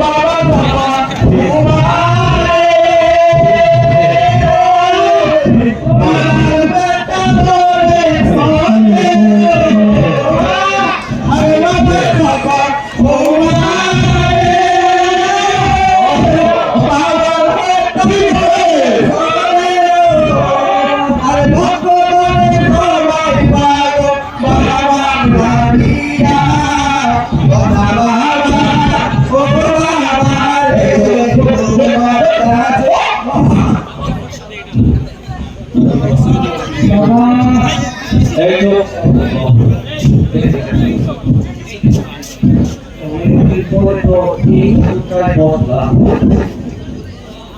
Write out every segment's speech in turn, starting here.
এই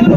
এটা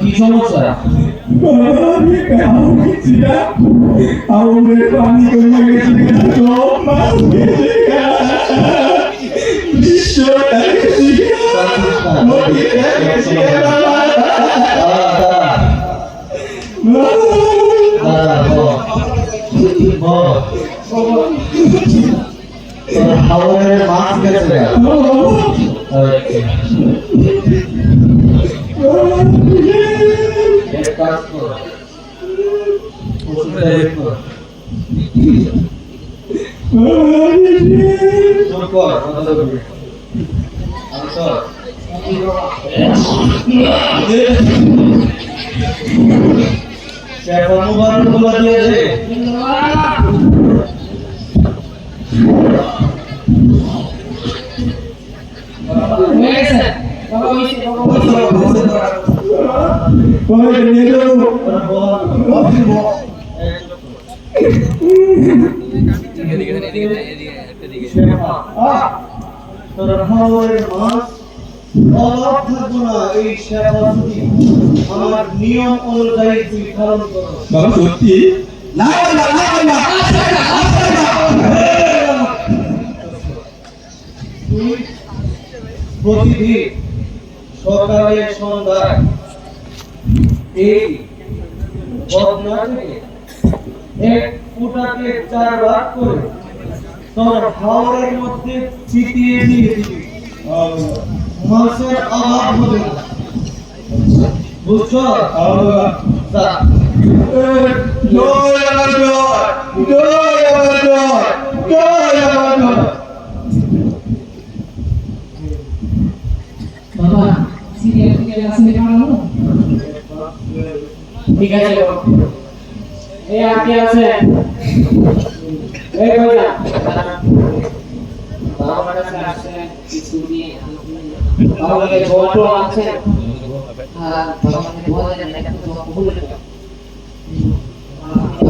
কি সমস্যা এক কাজ কর হয়ে গেছে বাবা হইছে হাওয়ারের মাছ অভাব থাকব না এই সেবা যদি আমার নিয়ম অনুযায়ী তুই পালন করো। বাবা সত্যি? তুই প্রতিদিন সকালে সন্ধ্যায় এই বদনা থেকে এক ফুটাকে চার ভাগ করে তোর হাওড়ের মধ্যে চিতিয়ে দিয়ে দিবি। মাছের অভাব হবে না। বুঝছ? জয় আমার জয় জয় আমার জয় জয় আমার জয় বাবা সিরিয়াল থেকে আসলে কামানো ঠিক আছে। এই আগে আছে। এই কইলা বাবা কাছে আসছে কিছু দিয়ে তাহলে ছোট আছে। আর বাবা মানে বলে না কিন্তু ভুলে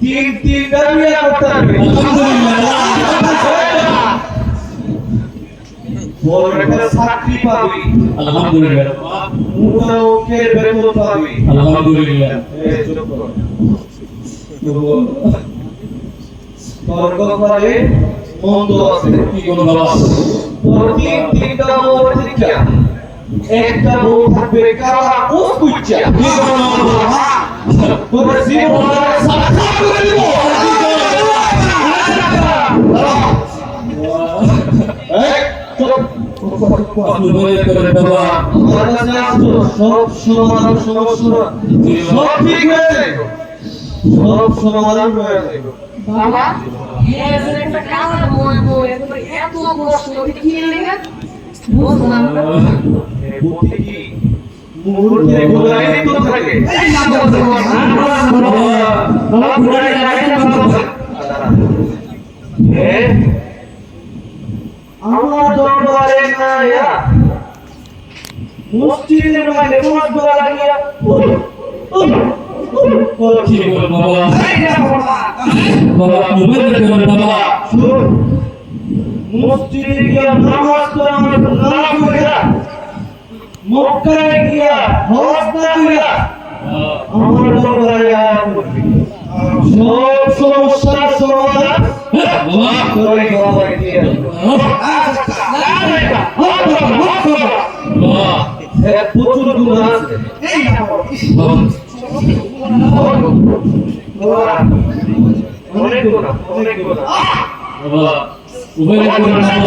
তিন তিনটা বিয়ে করতে বড় একটা চাকরি পাবি। আলহামদুলিল্লাহ। মোটা বেতন পাবি। আলহামদুলিল্লাহ। এই চুপ কর। তর্ক করে মন্দ আছে। কি কোন বাবা তোর তিনটা বউ একটা বউ থাকবে কি কোন আপনি উপায় বাবা আমার কাছে আসতো, সব সমাধান সমস্যা সব ঠিক হয়ে যাবে সব সমাধান হয়ে যাবে বাবা একটা কাজ বলব এত কষ্ট কি লেগে বুঝলাম না বুদ্ধি মুহূর্তে গোলাই তো থাকে এ, আমার দরবারে না মসজিদের মানে নামাজ পড়া লাগিয়া। কি বল বাবা বাবা উপায় করেন বাবা মসজিদে গিয়া নামাজ পড়া আমার না কইরা মক্কায় গিয়া হজ না কইরা আমার দরবারে আয়া করবি। সব সমস্যার সমাধান বাবা করে বাবাই দিয়ে। প্রচুর গুণ আছে অনেক গুণ অনেক গুণ উপায় করেন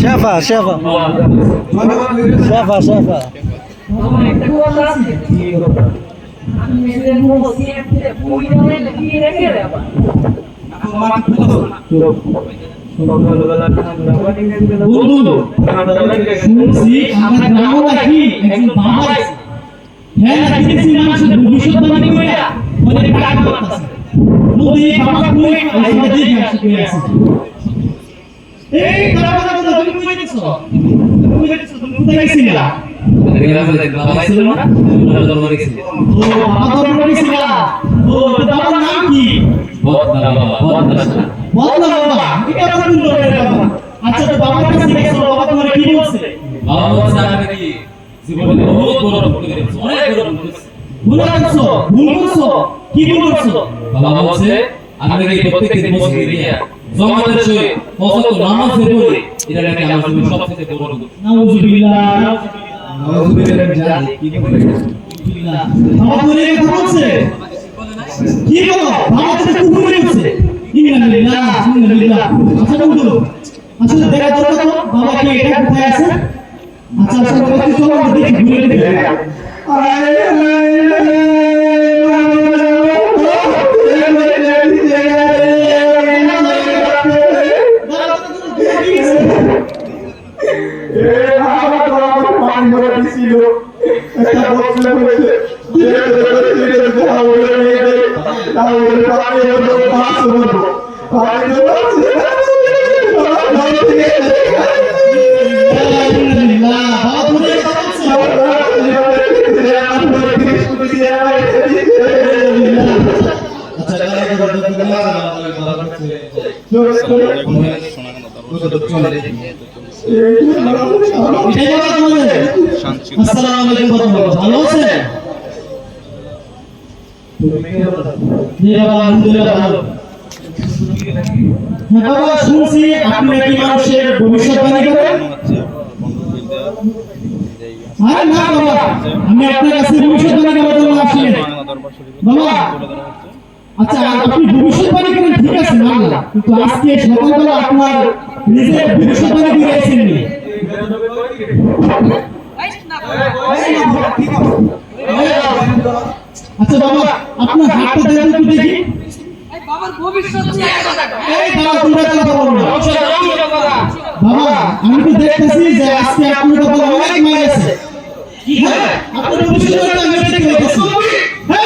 শেফা শেফা শেফা শেফা শুনছি আমরা গ্রামে নাকি একজন বাবা হ্যাঁ দেখেছি মানুষের ভবিষ্যৎবাণী কইরা অনেক টাকা করতেছে নদী বাবা কই আইসা দেখে আসি কই আছে এই তারা কথা তুমি কই দেখছ তুমি দেখছ তুমি কোথায় গেছিলা ও বাবা দরবারে গেছিলা ও বাবার নাম কি বাবা এটা কোন দরবারে বাবা আচ্ছা তো বাবার কাছে গেছো বাবা তোমার কি বলছে ভুল করছ ভুল করছ কি ভুল করছ বাবা বলছে আপনাকে প্রত্যেকদিন মসজিদে গিয়ে জমাতের সহিত অসত নামাজের পরে এটা নাকি আমার জন্য সবচেয়ে বড় দুঃখ। নাউজুবিল্লাহ। নাউজুবিল্লাহ বাবা করে কথা বলছে কি বলো? বাবা তো কুকুর করে উঠছে ইন্না লিল্লাহ ইন্না লিল্লাহ আচ্ছা বন্ধু আসলে দেখা দরকার তো বাবা কি এটা কোথায় আছে? আচ্ছা আচ্ছা চলো দেখি ঘুরে দেখি। 哎呀,아呀, শুনছি আপনি নাকি মানুষের ভবিষ্যৎবাণী করেন আরে না বাবা আমি আপনার কাছে ভবিষ্যৎবাণী করার জন্য আসিনি বাবা আচ্ছা আপনি ভবিষ্যৎবাণী করেন ঠিক আছে মানলাম কিন্তু আজকে সকালবেলা আপনার নিজের ভবিষ্যৎবাণী দিয়েছেন নি। আচ্ছা বাবা আপনার হাতটা দেন একটু দেখি। বাবার ভবিষ্যৎ নিয়ে কথা এই দাঁড়া তোমরা কথা বলো না। বাবা আমি তো দেখতেছি যে আজকে আপনার কপালে অনেক আছে। হ্যাঁ আপনার ভবিষ্যৎবাণী আমি দেখতে পেয়েছি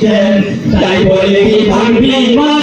কেন তাই বলে কি ভাঙবি মা?